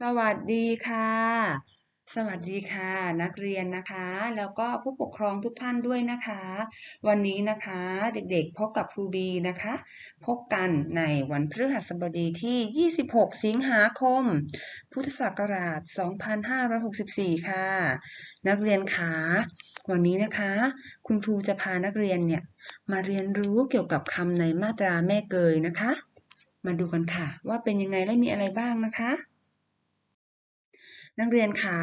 สวัสดีค่ะ สวัสดีค่ะ นักเรียนนะคะ แล้วก็ผู้ปกครองทุกท่านด้วยนะคะ วันนี้นะคะเด็กๆพบกับครูบีนะคะ พบกันในวันพฤหัสบดีที่ 26 สิงหาคม พุทธศักราช 2564 ค่ะ นักเรียนคะวันนี้นะคะ คุณครูจะพานักเรียนเนี่ยมาเรียนรู้เกี่ยวกับคำในมาตราแม่เกยนะคะ มาดูกันค่ะ ว่าเป็นยังไงและมีอะไรบ้างนะคะ นักเรียนขา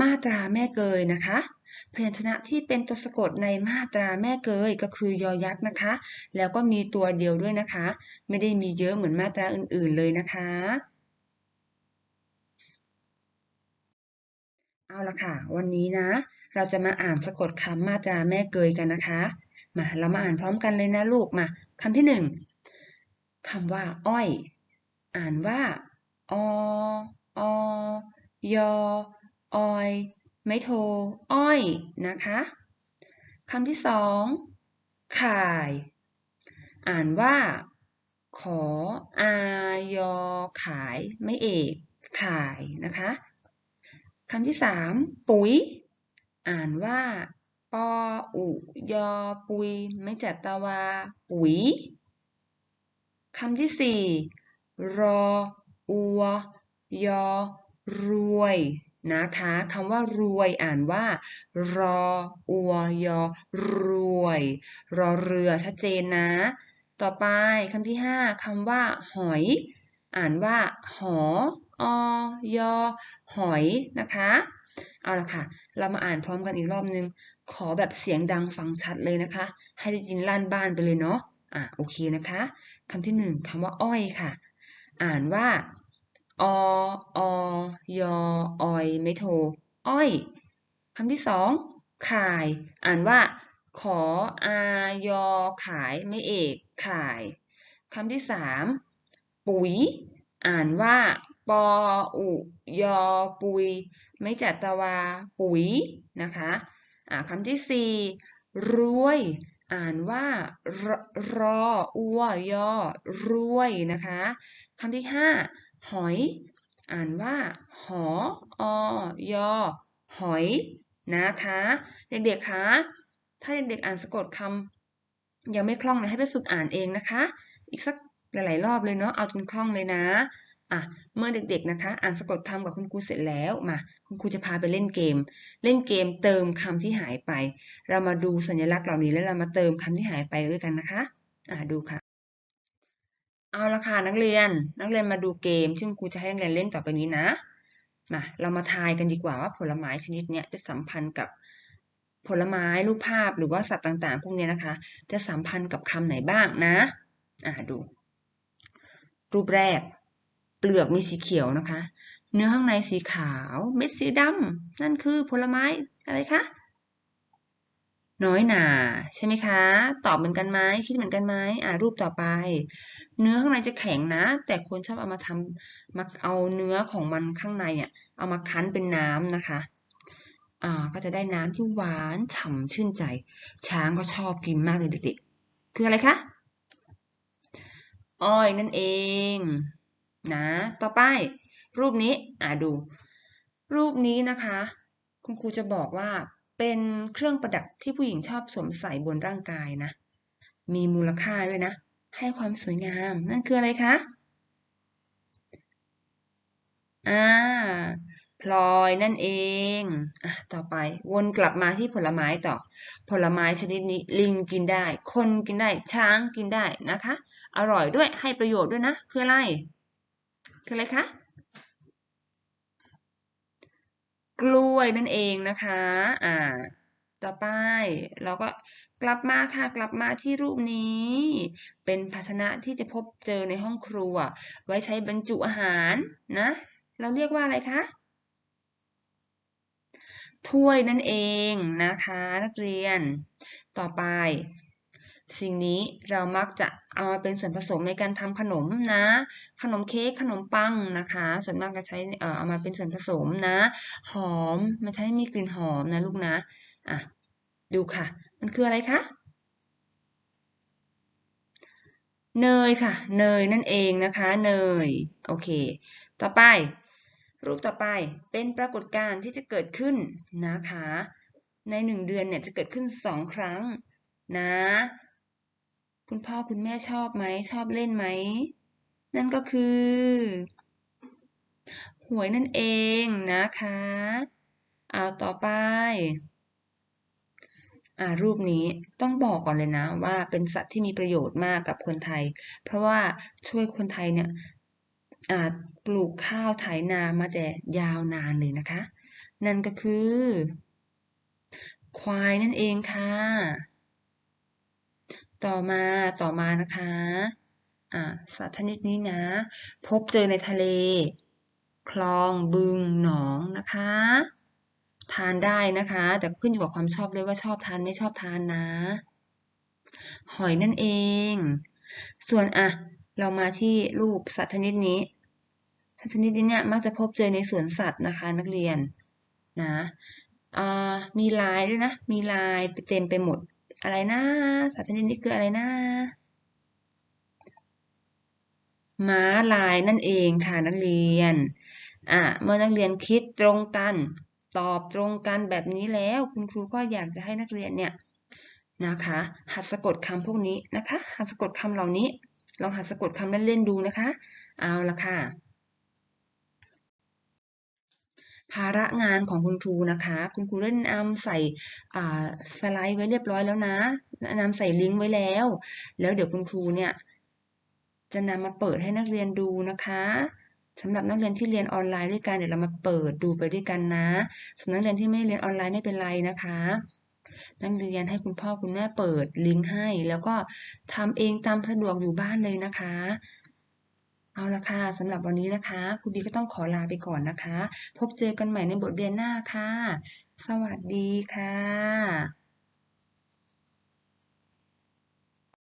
มาตราแม่เกยนะคะพยัญชนะที่เป็นตัวสะกดในมาตราแม่เกยก็คือยอยักษ์นะคะ แล้วก็มีตัวเดียวด้วยนะคะ ไม่ได้มีเยอะเหมือนมาตราอื่นๆเลยนะคะ เอาละค่ะ วันนี้นะ เราจะมาอ่านสะกดคำมาตราแม่เกยกันนะคะ มาเรามาอ่านพร้อมกันเลยนะลูกมาคำที่หนึ่งคำว่า อ้อย อ่านว่าอออ ยออย ไม่โท อ้อย นะคะคำที่สองข่าย อ่านว่า ขอ อายอ ขาย ไม่เอก ข่าย นะคะคำที่สามปุ๋ย อ่านว่า ปออุยอ ปุย ไม่จัตวา ปุ๋ยคำที่สี่รอ อัว ยอ รวยนะคะคำว่ารวยอ่านว่ารออัวยอรวย รอเรือชัดเจนนะ ต่อไปคำที่ห้าคำว่า หอย อ่านว่าหออยอหอยนะคะ เอาละค่ะ เรามาอ่านพร้อมกันอีกรอบนึง ขอแบบเสียงดังฟังชัดเลยนะคะ ให้ได้ยินลั่นบ้านไปเลยเนาะอะโอเคนะคะคำที่หนึ่งคำว่าอ้อยค่ะ อ่านว่าอออ ยออยไม่โท อ้อยคำที่สองขาย อ่านว่า ขออายอขายไม่เอกขายคำที่สามปุ๋ย อ่านว่า ปออุยอปุย ไม่จัดตวาปุ๋ยนะคะอ่าคำที่สี่รวย อ่านว่ารรออัวยอรวยนะคะคำที่ห้าหอย อ่านว่าหออยอหอย นะคะ เด็กๆคะถ้าเด็กๆอ่านสะกดคำยังไม่คล่องเลยให้ไปฝึกอ่านเองนะคะ อีกสักหลายๆรอบเลยเนาะเอาจนคล่องเลยนะอะเมื่อเด็กๆนะคะ อ่านสะกดคำกับคุณครูเสร็จแล้วมาคุณครูจะพาไปเล่นเกม เล่นเกมเติมคำที่หายไป เรามาดูสัญลักษณ์เหล่านี้แล้วเรามาเติมคำที่หายไปด้วยกันนะคะ อ่าดูค่ะ เอาละค่ะนักเรียน นักเรียนมาดูเกม ซึ่งครูจะให้นักเรียนเล่นต่อไปนี้นะมาเรามาทายกันดีกว่าว่าผลไม้ชนิดนี้จะสัมพันธ์กับผลไม้รูปภาพหรือว่าสัตว์ต่างๆ พวกนี้นะคะ จะสัมพันธ์กับคำไหนบ้างนะ อ่าดู รูปแรก เปลือกมีสีเขียวนะคะ เนื้อข้างในสีขาว เม็ดสีดำนั่นคือผลไม้อะไรคะ น้อยหนาใช่ไหมคะ ตอบเหมือนกันไหมคิดเหมือนกันไหมอ่ารูปต่อไป เนื้อข้างในจะแข็งนะ แต่คนชอบเอามาทำมาเอาเนื้อของมันข้างในเนี่ยเอามาคั้นเป็นน้ำนะคะอ่าก็จะได้น้ำที่หวานฉ่ำชื่นใจ ช้างก็ชอบกินมากเลยเด็กๆคืออะไรคะอ้อยนั่นเองนะ ต่อไป รูปนี้อ่าดู รูปนี้นะคะ คุณครูจะบอกว่า เป็นเครื่องประดับที่ผู้หญิงชอบสวมใส่บนร่างกายนะ มีมูลค่าเลยนะ ให้ความสวยงาม นั่นคืออะไรคะ อ่า พลอยนั่นเองอะต่อไปวนกลับมาที่ผลไม้ต่อ ผลไม้ชนิดนี้ลิงกินได้ คนกินได้ ช้างกินได้นะคะ อร่อยด้วย ให้ประโยชน์ด้วยนะ คืออะไร คืออะไรคะ กล้ วยนั่นเองนะคะ อ่า ต่อไปเราก็กลับมาค่ะกลับมาที่รูปนี้ เป็นภาชนะที่จะพบเจอในห้องครัว ไว้ใช้บรรจุอาหารนะ เราเรียกว่าอะไรคะถ้วยนั่นเองนะคะ นักเรียน ต่อไป สิ่งนี้เรามักจะเอามาเป็นส่วนผสมในการทำขนมนะ ขนมเค้กขนมปังนะคะ ส่วนมากจะใช้เอามาเป็นส่วนผสมนะ หอมมันใช้มีกลิ่นหอมนะลูกนะอะดูค่ะ มันคืออะไรคะเนยค่ะ เนยนั่นเองนะคะ เนยโอเค ต่อไป รูปต่อไปเป็นปรากฏการณ์ที่จะเกิดขึ้นนะคะ ในหนึ่งเดือนเนี่ยจะเกิดขึ้นสองครั้งนะ คุณพ่อคุณแม่ชอบไหม ชอบเล่นไหม นั่นก็คือ หวยนั่นเองนะคะเอาต่อไปอ่ารูปนี้ต้องบอกก่อนเลยนะว่าเป็นสัตว์ที่มีประโยชน์มากกับคนไทย เพราะว่าช่วยคนไทยเนี่ยอ่าปลูกข้าวไถนามาแต่ยาวนานเลยนะคะ นั่นก็คือ ควายนั่นเองค่ะ ต่อมาต่อมานะคะอ่าสัตว์ชนิดนี้นะ พบเจอในทะเล คลองบึงหนองนะคะ ทานได้นะคะ แต่ขึ้นอยู่กับความชอบเลยว่าชอบทานไม่ชอบทานนะ หอยนั่นเอง ส่วนอะเรามาที่รูปสัตว์ชนิดนี้ สัตว์ชนิดนี้เนี่ยมักจะพบเจอในสวนสัตว์นะคะ นักเรียนนะมีลายด้วยนะ มีลายเต็มไปหมด อะไรนะสัตว์ชนิดนี้คืออะไรนะม้าลายนั่นเองค่ะนักเรียน อะเมื่อนักเรียนคิดตรงกัน ตอบตรงกันแบบนี้แล้วคุณครูก็อยากจะให้นักเรียนเนี่ยนะคะ หัดสะกดคำพวกนี้นะคะ หัดสะกดคำเหล่านี้ลองหัดสะกดคำเล่นๆดูนะคะ เอาละค่ะ ภาระงานของคุณครูนะคะ คุณครูเล่นนำใส่สไลด์ไว้เรียบร้อยแล้วนะนำใส่ลิงก์ไว้แล้ว แล้วเดี๋ยวคุณครูเนี่ยจะนำมาเปิดให้นักเรียนดูนะคะสำหรับนักเรียนที่เรียนออนไลน์ด้วยกันเดี๋ยวเรามาเปิดดูไปด้วยกันนะส่วนนักเรียนที่ไม่เรียนออนไลน์ไม่เป็นไรนะคะนักเรียนให้คุณพ่อคุณแม่เปิดลิงก์ให้ แล้วก็ทำเองตามสะดวกอยู่บ้านเลยนะคะ เอาละค่ะสำหรับวันนี้นะคะครูบีก็ต้องขอลาไปก่อนนะคะ พบเจอกันใหม่ในบทเรียนหน้าค่ะ สวัสดีค่ะ